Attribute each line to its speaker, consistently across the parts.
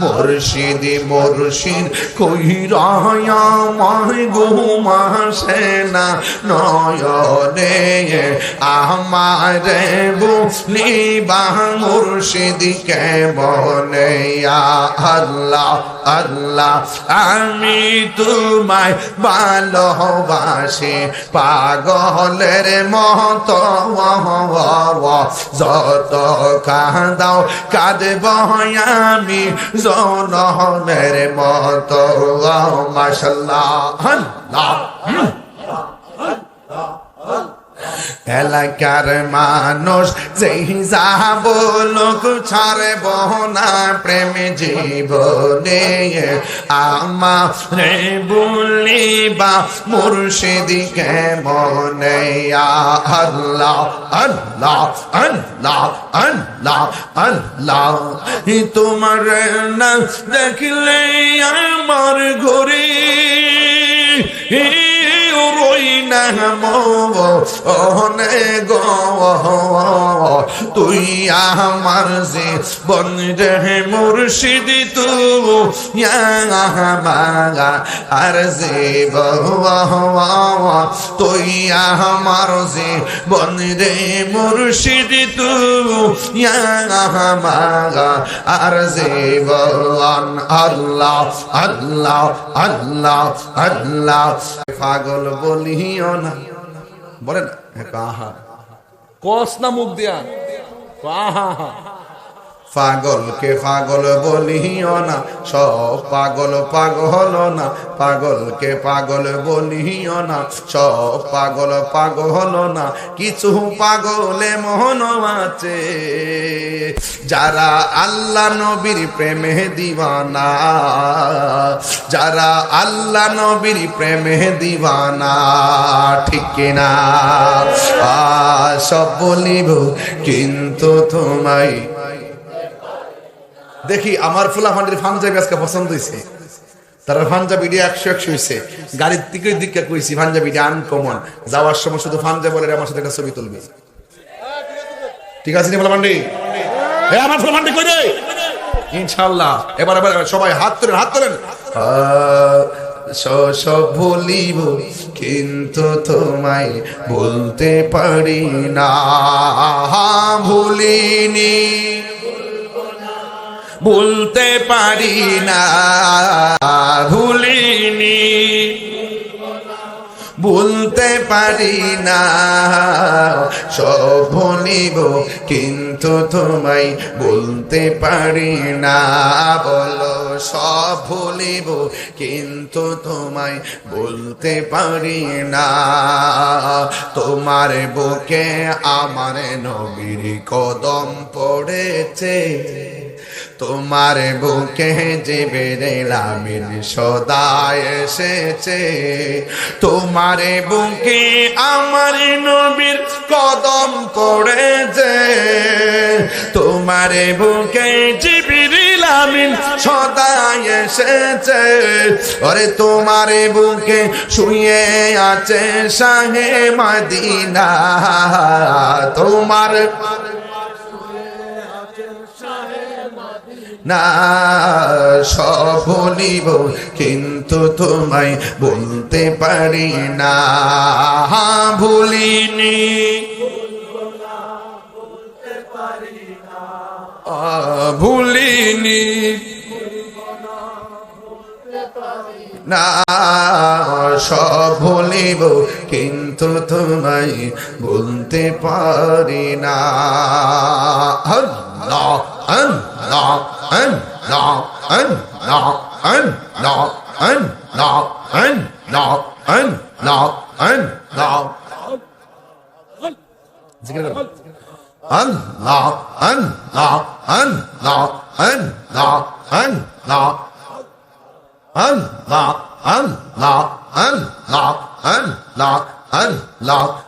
Speaker 1: মুর্শিদি, মুর্শিদ, কইরায়া মাই ঘুমাসে না নয়নে আমারে মুর্শিদি কেমনে? আল্লাহ আল্লাহ, আমি তোমায় ভালোবাসি। পাগলের মত যত কাঁদাও কাঁদব আমি সোনহনের মতো মাসাল্লাহ এলাকার মানুষ যেই যা বলুক ছাড়ে বহনা প্রেম জীবনে আমারে বলিবা মুর্শিদিকে মনে আল্লাহ আল্লাহ আল্লাহ আল্লাহ আল্লাহ। তোমার না দেখলে আমার ঘরে। রই না মনে গো, তুই আমার যে বন্ধে মুর্শিদি, তু আর যে তুই আমার যে বন্ধে মুর্শিদি, তু আর যে আল্লাহ আল্লাহ আল্লাহ আল্লাহ, পাগল বলিও না। বলেন কাহা
Speaker 2: কস না মুখ দিয়া। আহা হা।
Speaker 1: পাগলকে পাগল বলিও না সব পাগল পাগল না পাগলকে পাগল বলিও না সব পাগল পাগল না কিছু পাগলে মোহন আছে। যারা আল্লাহ নবীর প্রেমে দিবানা যারা আল্লাহ নবীর প্রেমে দিবানা ঠিক আ, সব বলিব কিন্তু তোমায় দেখি আমার ফুলাফান্ডির পাঞ্জাবি আজকে পছন্দ হয়েছে তার পাঞ্জাবিটি একশো একশো হয়েছে গাড়ির দিকে দিকে কইছি, পাঞ্জাবিটি আনকমন যাওয়ার সময় শুধু পাঞ্জাবি বলে আমার সাথে একটা ছবি তুলবি। ঠিক আছে নি ফুলাফান্ডি এ আমার ফুলাফান্ডি কই রে? ইনশাআল্লাহ। এবার এবার সবাই হাত তোলেন হাত তোলেন। সব ভুলিব, কিন্তু তোমায় বলতে পারি না। ভুলিনি। ভুলতে পারি না। ভুলিনি। ভুলতে পারি না। সব ভুলিব, কিন্তু তোমায় বলতে পারি না। বলো, সব ভুলিব, কিন্তু তোমায় বলতে পারি না। তোমার বুকে আমার নবীর কদম পড়েছে। তোমার বুকে যে বেরেলামিন সদা এসেছে। তোমার বুকে আমার নবীর কদম পড়েছে। তোমার বুকে যে বেরেলামিন সদা এসেছে। আরে তোমার বুকে শুয়ে আছে শাহে মাদিনা। তোমার না, সব বলিব কিন্তু তোমায় বলতে পারি না। ভুলিনি। ভুলিনি। না, সব ভুলিব, কিন্তু তোমায় বলতে পারি না। আল্লাহ আল্লাহ। And now, and now, and now, and now, and now, and now, and now, and now, and now, and now, and now, and now, and now, and now, and now.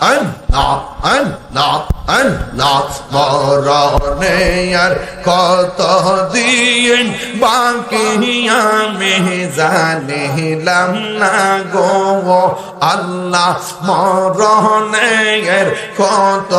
Speaker 1: আল্লাহ আল্লাহ আল্লাহ মরণে আর কত দিন বাকি আমি জানিলাম না গো। আল্লাহ মরণে আর কত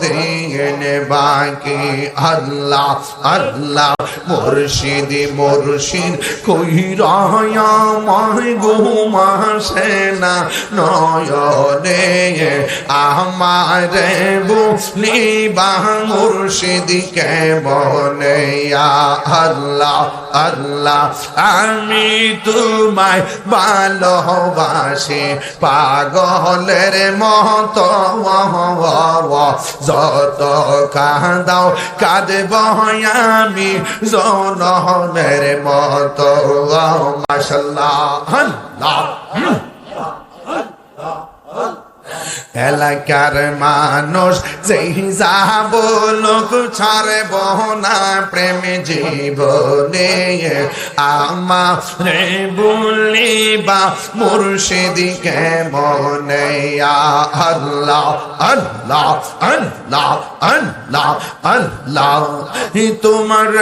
Speaker 1: দিন বাকি আল্লাহ আল্লাহ মুর্শিদি, মুর্শিদ কই রায়া মাই ঘুমাসে না নয়নে আমারে বুঝলি বা মুর্শিদি কে বলে আল্লাহ আল্লাহ, আমি তোমায় ভালোবাসি। পাগলের মত যত কাঁদাও কাঁদব আমি জনমের মত মাসাল্লাহ আল্লাহ এলাকার মানুষ, যেই যা বলুক ছাড়ে বহনা প্রেম জীবনে আমারে বলিবা মুর্শিদিকে মনে আল্লাহ আল্লাহ আল্লাহ আল্লাহ আল্লাহ। তোমার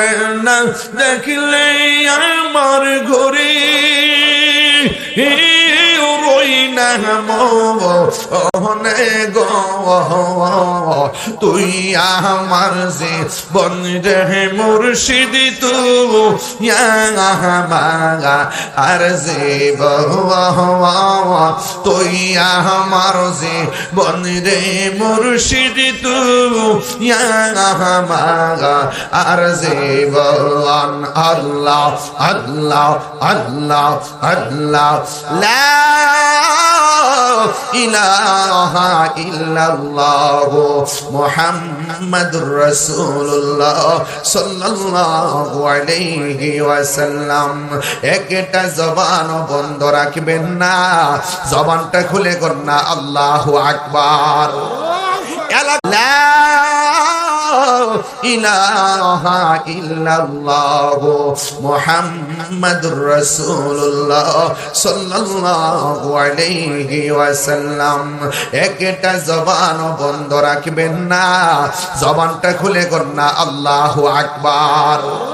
Speaker 1: না দেখলে আমার ঘরে। রই না মনে গো তুই আমার যে বন্ধে মুর্শিদি তু মাগা আর যে তুই আমার যে বন্ধে মুর্শিদি তু মাগা আর যে বলান আল্লাহ আল্লাহ আল্লাহ আল্লাহ লা ইলাহা ইল্লাল্লাহ মুহাম্মাদুর রাসূলুল্লাহ সাল্লাল্লাহু একটা জবান বন্ধ রাখবেন না। জবানটা খুলে কর না, আল্লাহু আকবার। লা ইলাহা ইল্লাল্লাহ মুহাম্মাদুর রাসূলুল্লাহ সাল্লাল্লাহু আলাইহি ওয়াসাল্লাম। একটা জবান বন্ধ রাখবেন না। জবানটা খুলে কর না, আল্লাহু আকবার।